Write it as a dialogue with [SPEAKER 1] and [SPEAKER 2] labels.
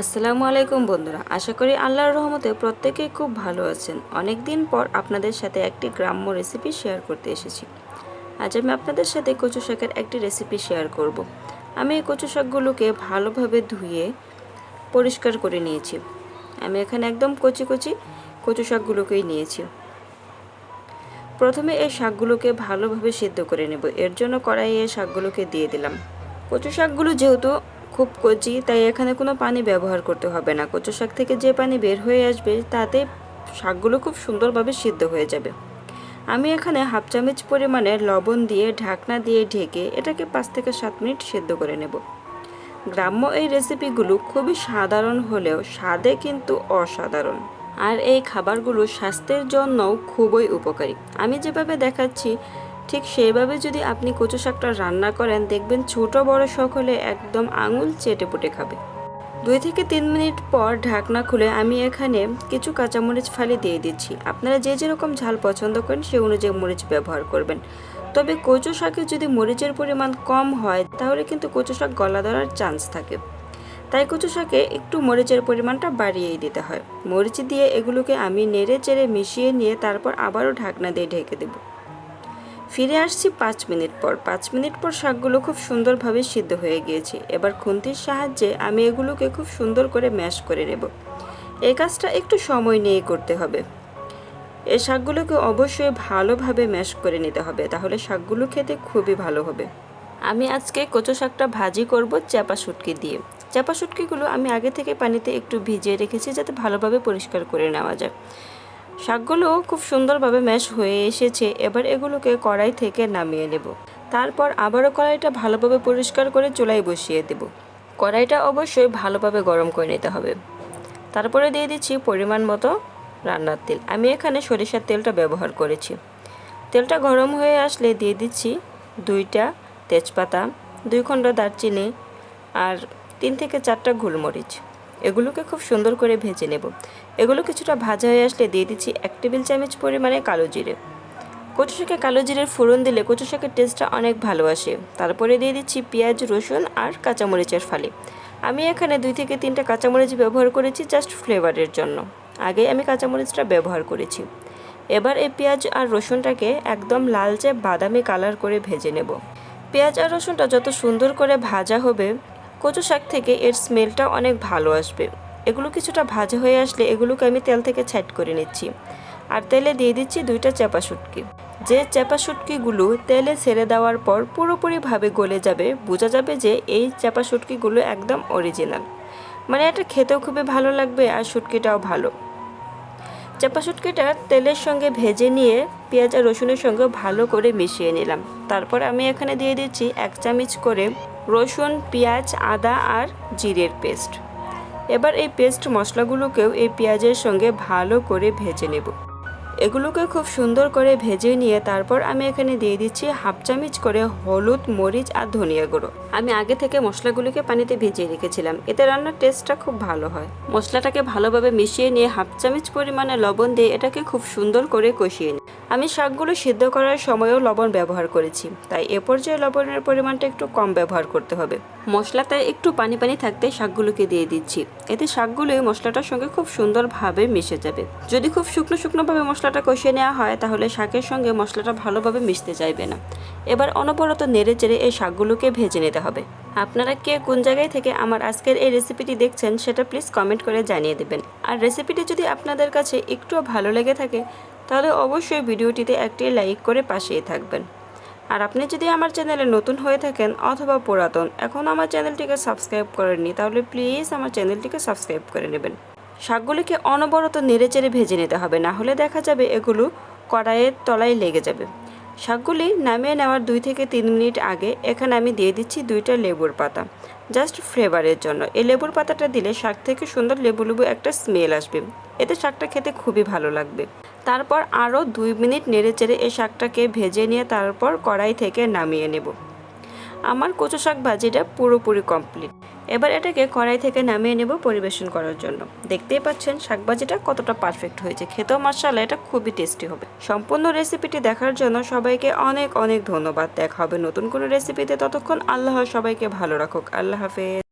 [SPEAKER 1] আসসালামু আলাইকুম বন্ধুরা, আশা করি আল্লাহর রহমতে প্রত্যেকেই খুব ভালো আছেন। অনেক দিন পর আপনাদের সাথে একটি গ্রাম্য রেসিপি শেয়ার করতে এসেছি। আজ আমি আপনাদের সাথে কচু শাকের একটি রেসিপি শেয়ার করব। আমি এই কচু শাকগুলোকে ভালোভাবে ধুয়ে পরিষ্কার করে নিয়েছি। আমি এখানে একদম কচি কচি কচু শাকগুলোকেই নিয়েছি। প্রথমে এই শাকগুলোকে ভালোভাবে সিদ্ধ করে নেব। এর জন্য কড়াইয়ে শাকগুলোকে দিয়ে দিলাম। কচু শাকগুলো যেহেতু খুব কচি, তাই এখানে কোনো পানি ব্যবহার করতে হবে না। কচু শাক থেকে যে পানি বের হয়ে আসবে, তাতে শাকগুলো খুব সুন্দরভাবে সিদ্ধ হয়ে যাবে। আমি এখানে হাফ চামচ পরিমাণে লবণ দিয়ে ঢাকনা দিয়ে ঢেকে এটাকে পাঁচ থেকে সাত মিনিট সিদ্ধ করে নেব। গ্রাম্য এই রেসিপিগুলো খুবই সাধারণ হলেও স্বাদে কিন্তু অসাধারণ। আর এই খাবারগুলো স্বাস্থ্যের জন্যও খুবই উপকারী। আমি যেভাবে দেখাচ্ছি ঠিক সেইভাবে যদি আপনি কচু শাকটা রান্না করেন, দেখবেন ছোট বড় সকলে একদম আঙুল চেটে পুটে খাবে। দুই থেকে তিন মিনিট পর ঢাকনা খুলে আমি এখানে কিছু কাঁচামরিচ ফালি দিয়ে দিচ্ছি। আপনারা যে যেরকম ঝাল পছন্দ করেন সেই অনুযায়ী মরিচ ব্যবহার করবেন। তবে কচু শাকে যদি মরিচের পরিমাণ কম হয়, তাহলে কিন্তু কচু শাক গলা ধরার চান্স থাকে। তাই কচু শাকে একটু মরিচের পরিমাণটা বাড়িয়েই দিতে হয়। মরিচ দিয়ে এগুলোকে আমি নেড়ে চেড়ে মিশিয়ে নিয়ে তারপর আবারও ঢাকনা দিয়ে ঢেকে দেবো। ফিরে আসছি পাঁচ মিনিট পর। পাঁচ মিনিট পর শাকগুলো খুব সুন্দরভাবে সিদ্ধ হয়ে গিয়েছে। এবার খুন্তির সাহায্যে আমি এগুলোকে খুব সুন্দর করে ম্যাশ করে নেব। এই কাজটা একটু সময় নিয়ে করতে হবে। এই শাকগুলোকে অবশ্যই ভালোভাবে ম্যাশ করে নিতে হবে, তাহলে শাকগুলো খেতে খুবই ভালো হবে। আমি আজকে কচু শাকটা ভাজি করব চাপা শুটকি দিয়ে। চাপা শুটকিগুলো আমি আগে থেকে পানিতে একটু ভিজিয়ে রেখেছি যাতে ভালোভাবে পরিষ্কার করে নেওয়া যায়। শাকগুলো খুব সুন্দরভাবে ম্যাশ হয়ে এসেছে, এবার এগুলোকে কড়াই থেকে নামিয়ে নেব। তারপর আবারও কড়াইটা ভালোভাবে পরিষ্কার করে চুলায় বসিয়ে দেব। কড়াইটা অবশ্যই ভালোভাবে গরম করে নিতে হবে। তারপরে দিয়ে দিচ্ছি পরিমাণ মতো রান্নার তেল। আমি এখানে সরিষার তেলটা ব্যবহার করেছি। তেলটা গরম হয়ে আসলে দিয়ে দিচ্ছি দুইটা তেজপাতা, দুই খণ্ড দারচিনি আর তিন থেকে চারটা গোলমরিচ। এগুলোকে খুব সুন্দর করে ভেজে নেব। এগুলো কিছুটা ভাজা হয়ে আসলে দিয়ে দিচ্ছি এক টেবিল চামচ পরিমাণে কালো জিরে। কচু শাকে কালো জিরের ফোড়ন দিলে কচু শাকের টেস্টটা অনেক ভালো আসে। তারপরে দিয়ে দিচ্ছি পেঁয়াজ, রসুন আর কাঁচামরিচের ফালি। আমি এখানে দুই থেকে তিনটা কাঁচামরিচ ব্যবহার করেছি জাস্ট ফ্লেভারের জন্য। আগে আমি কাঁচামরিচটা ব্যবহার করেছি। এবার এই পেঁয়াজ আর রসুনটাকে একদম লালচে বাদামি কালার করে ভেজে নেব। পেঁয়াজ আর রসুনটা যত সুন্দর করে ভাজা হবে কচু শাক থেকে এর স্মেলটা অনেক ভালো আসবে। এগুলো কিছুটা ভাজা হয়ে আসলে এগুলোকে আমি তেল থেকে ছাইট করে নিচ্ছি। আর তেলে দিয়ে দিচ্ছি দুইটা চাপা শুটকি। যে চাপা শুটকিগুলো তেলে ছেড়ে দেওয়ার পর পুরোপুরিভাবে গলে যাবে, বোঝা যাবে যে এই চাপা শুটকিগুলো একদম অরিজিনাল মানে এটা খেতেও খুবই ভালো লাগবে আর শুটকিটাও ভালো। চাপা শুটকিটা তেলের সঙ্গে ভেজে নিয়ে পেঁয়াজ আর রসুনের সঙ্গে ভালো করে মিশিয়ে নিলাম। তারপর আমি এখানে দিয়ে দিচ্ছি এক চামচ করে রসুন, পেঁয়াজ, আদা আর জিরের পেস্ট। এবার এই পেস্ট মশলাগুলোকেও এই পেঁয়াজের সঙ্গে ভালো করে ভেজে নেব। এগুলোকে খুব সুন্দর করে ভেজে নিয়ে তারপর আমি এখানে দিয়ে দিচ্ছি হাফ চামচ করে হলুদ, মরিচ আর ধনিয়া গুঁড়ো। আমি আগে থেকে মশলাগুলোকে পানিতে ভিজিয়ে রেখেছিলাম। এতে রান্নার টেস্টটা খুব ভালো হয়। মশলাটাকে ভালোভাবে মিশিয়ে নিয়ে হাফ চামচ পরিমাণে লবণ দিয়ে এটাকে খুব সুন্দর করে কষিয়ে নিই। আমি শাকগুলো সিদ্ধ করার সময়ও লবণ ব্যবহার করেছি। তাই এ পর্যায়ে লবণের পরিমাণটা একটু কম ব্যবহার করতে হবে। মশলাতে একটু পানি পানি থাকতে শাকগুলোকে দিয়ে দিচ্ছি। এতে শাকগুলো মশলাটার সঙ্গে খুব সুন্দরভাবে মিশে যাবে। যদি খুব শুকনো শুকনোভাবে মশলাটা কষিয়ে নেওয়া হয়, তাহলে শাকের সঙ্গে মশলাটা ভালোভাবে মিশতে চাইবে না। এবার অনবরত নেড়ে চেড়ে এই শাকগুলোকে ভেজে নিতে হবে। আপনারা কে কোন জায়গায় থেকে আমার আজকের এই রেসিপিটি দেখছেন, সেটা প্লিজ কমেন্ট করে জানিয়ে দেবেন। আর রেসিপিটি যদি আপনাদের কাছে একটুও ভালো লেগে থাকে, তাহলে অবশ্যই ভিডিওটিতে একটি লাইক করে পাশেই থাকবেন। আর আপনি যদি আমার চ্যানেলে নতুন হয়ে থাকেন অথবা পুরাতন, এখন আমার চ্যানেলটিকে সাবস্ক্রাইব করেননি, তাহলে প্লিজ আমার চ্যানেলটিকে সাবস্ক্রাইব করে নেবেন। শাকগুলিকে অনবরত নেড়েচেড়ে ভেজে নিতে হবে। না হলে দেখা যাবে এগুলো কড়াইয়ের তলায় লেগে যাবে। শাকগুলি নামিয়ে নেওয়ার দুই থেকে তিন মিনিট আগে এখানে আমি দিয়ে দিচ্ছি দুইটা লেবুর পাতা। জাস্ট ফ্লেভারের জন্য। এই লেবুর পাতাটা দিলে শাক থেকে সুন্দর লেবু লেবু একটা স্মেল আসবে। এতে শাকটা খেতে খুবই ভালো লাগবে। তারপর আরও দুই মিনিট নেড়ে চেড়ে এই শাকটাকে ভেজে নিয়ে তারপর কড়াই থেকে নামিয়ে নেব। আমার কচু শাক ভাজিটা পুরোপুরি কমপ্লিট। এবার এটাকে কড়াই থেকে নামিয়ে নেব পরিবেশন করার জন্য। দেখতেই পাচ্ছেন শাকভাজিটা কতটা পারফেক্ট হয়েছে। খেতেও মশালা এটা খুবই টেস্টি হবে। সম্পূর্ণ রেসিপিটি দেখার জন্য সবাইকে অনেক অনেক ধন্যবাদ। দেখা হবে নতুন কোনো রেসিপিতে ততক্ষণ আল্লাহ সবাইকে ভালো রাখুক। আল্লাহ হাফেজ।